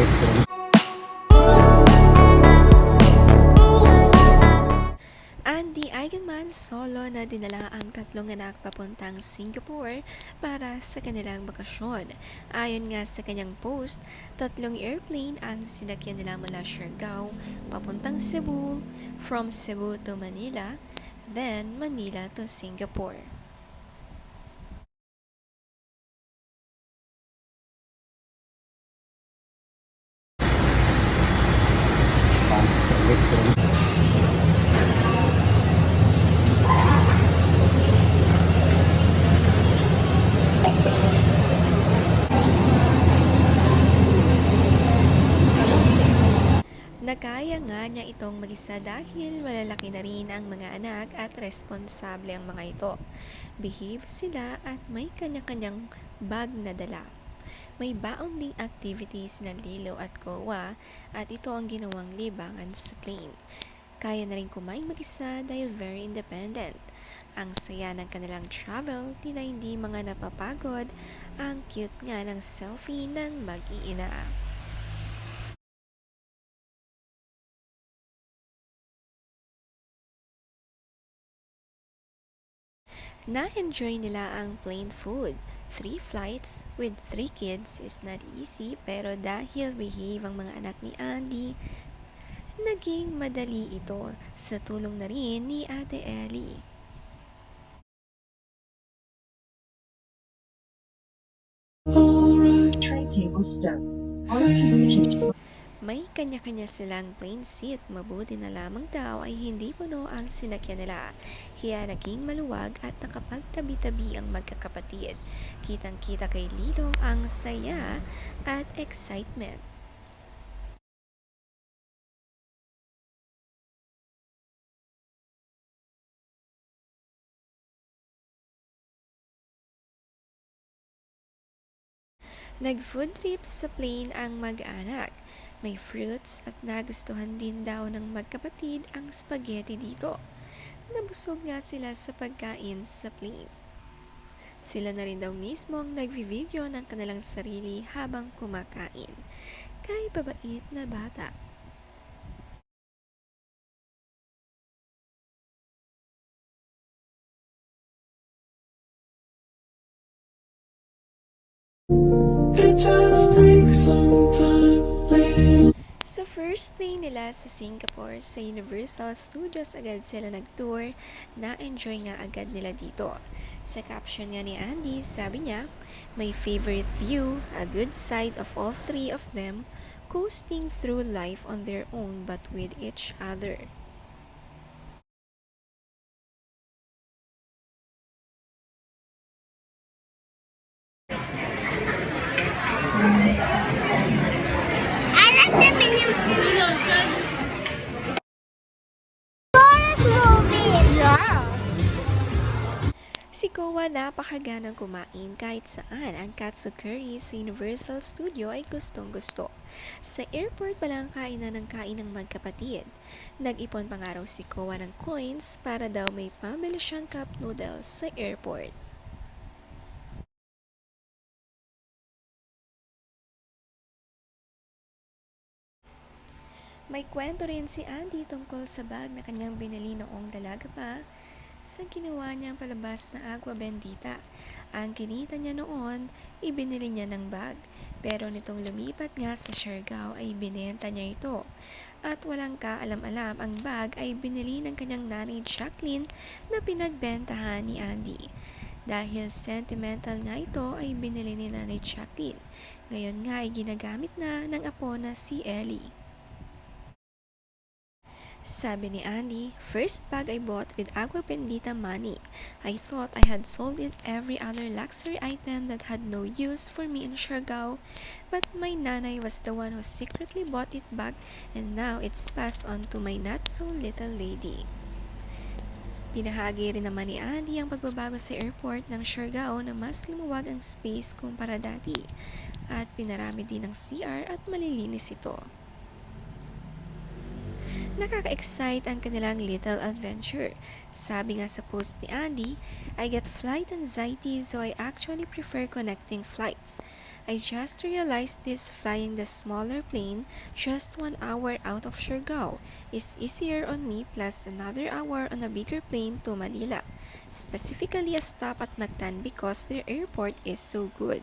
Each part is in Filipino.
restaurant. Andy Eigenman solo na dinala ang tatlong anak papuntang Singapore para sa kanilang bakasyon. Ayon nga sa kanyang post, tatlong airplane ang sinakyan nila mula Siargao papuntang Cebu, from Cebu to Manila, then Manila to Singapore. Nakaya nga niya itong mag-isa dahil malalaki na rin ang mga anak at responsable ang mga ito. Behave sila at may kanya-kanyang bag na dala. May baon ding activities na Lilo at Kowa at ito ang ginawang libangan sa plane. Kaya na rin kumain mag-isa dahil very independent. Ang saya ng kanilang travel, tila hindi mga napapagod, ang cute nga ng selfie ng mag-iina. Na-enjoy nila ang plain food. Three flights with three kids is not easy pero dahil behave ang mga anak ni Andy, naging madali ito sa tulong na rin ni Ate Ellie. Tray table step. Honest communicates. May kanya-kanya silang plain seat, mabuti na lamang daw ay hindi puno ang sinakyan nila. Kaya naging maluwag at nakapagtabi-tabi ang magkakapatid. Kitang-kita kay Lilo ang saya at excitement. Nag-food trip sa plane ang mag-anak. May fruits at nagustuhan din daw ng magkapatid ang spaghetti dito. Nabusog nga sila sa pagkain sa plane. Sila na rin daw mismo ang nagvi-video ng kanilang sarili habang kumakain. Kay babait na bata. It just takes some time. Sa first day nila sa Singapore, sa Universal Studios agad sila nag-tour, na-enjoy nga agad nila dito. Sa caption nga ni Andy, sabi niya, My favorite view, a good sight of all three of them, coasting through life on their own but with each other. Si Kowa napakaganang kumain kahit saan ang katsu curry sa Universal Studio ay gustong gusto. Sa airport pa lang kain na ng kain ng magkapatid. Nag-ipon pa nga raw si Kowa ng coins para daw may pamili siyang cup noodles sa airport. May kwento rin si Andy tungkol sa bag na kanyang binili noong dalaga pa sa ginawa niyang palabas na Agua Bendita. Ang kinita niya noon, ibinili niya ng bag. Pero nitong lumipat nga sa Siargao ay binenta niya ito. At walang kaalam-alam ang bag ay binili ng kanyang nanay Jacqueline na pinagbentahan ni Andy. Dahil sentimental nga ito ay binili ni nanay Jacqueline. Ngayon nga ay ginagamit na ng apo na si Ellie. Sabi ni Andy, first bag I bought with Agua Bendita money. I thought I had sold it every other luxury item that had no use for me in Siargao, but my nanay was the one who secretly bought it back and now it's passed on to my not-so-little lady. Pinahagi rin naman ni Andy ang pagbabago sa airport ng Siargao na mas lumuwag ang space kumpara dati at pinarami din ng CR at malilinis ito. Nakaka-excite ang kanilang little adventure. Sabi nga sa post ni Andy, I get flight anxiety so I actually prefer connecting flights. I just realized this flying the smaller plane just one hour out of Siargao is easier on me plus another hour on a bigger plane to Manila. Specifically a stop at Mactan because their airport is so good.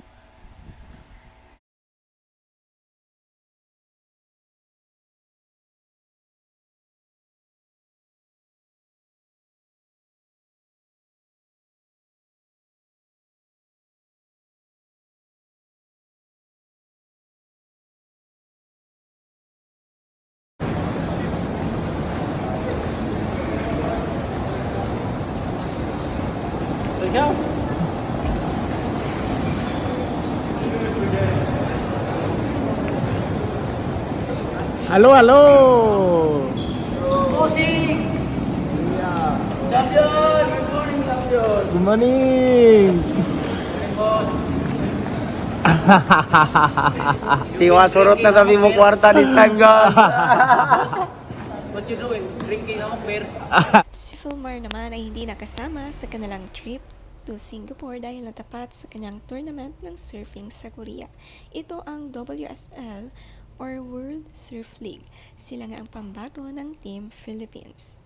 Halo, halo! Bossing! Champion! Good morning, champion! Good morning! Tiwa surot na sabi mo kwarta this time, guys! What you doing? Drinking amok beer? Si Philmar naman ay hindi nakasama sa kanilang trip to Singapore dahil natapat sa kanyang tournament ng surfing sa Korea. Ito ang WSL or World Surf League. Sila nga ang pambato ng Team Philippines.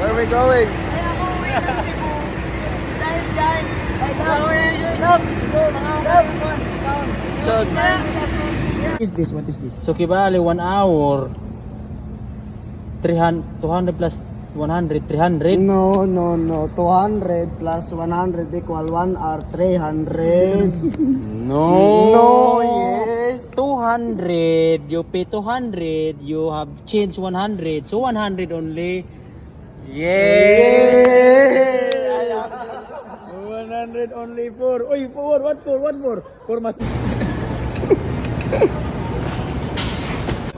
Where are we going? What is this? What is this? So kibali 1 hour 300 200 plus 100 300 No, no, no. 200 plus 100 equal 1 hour 300. No. No, yes. 200 you pay 200 you have change 100 so 100 only yeah 100 only for. Oy, for what for? What for? For mas.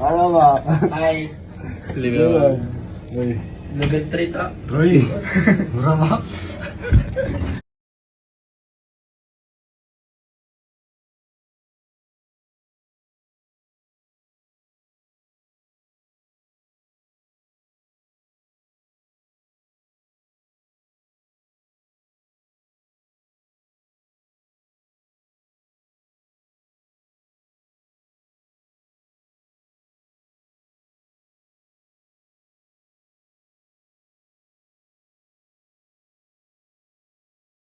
Ano ba? hi Level. level 3 ta Uy. Mura ba?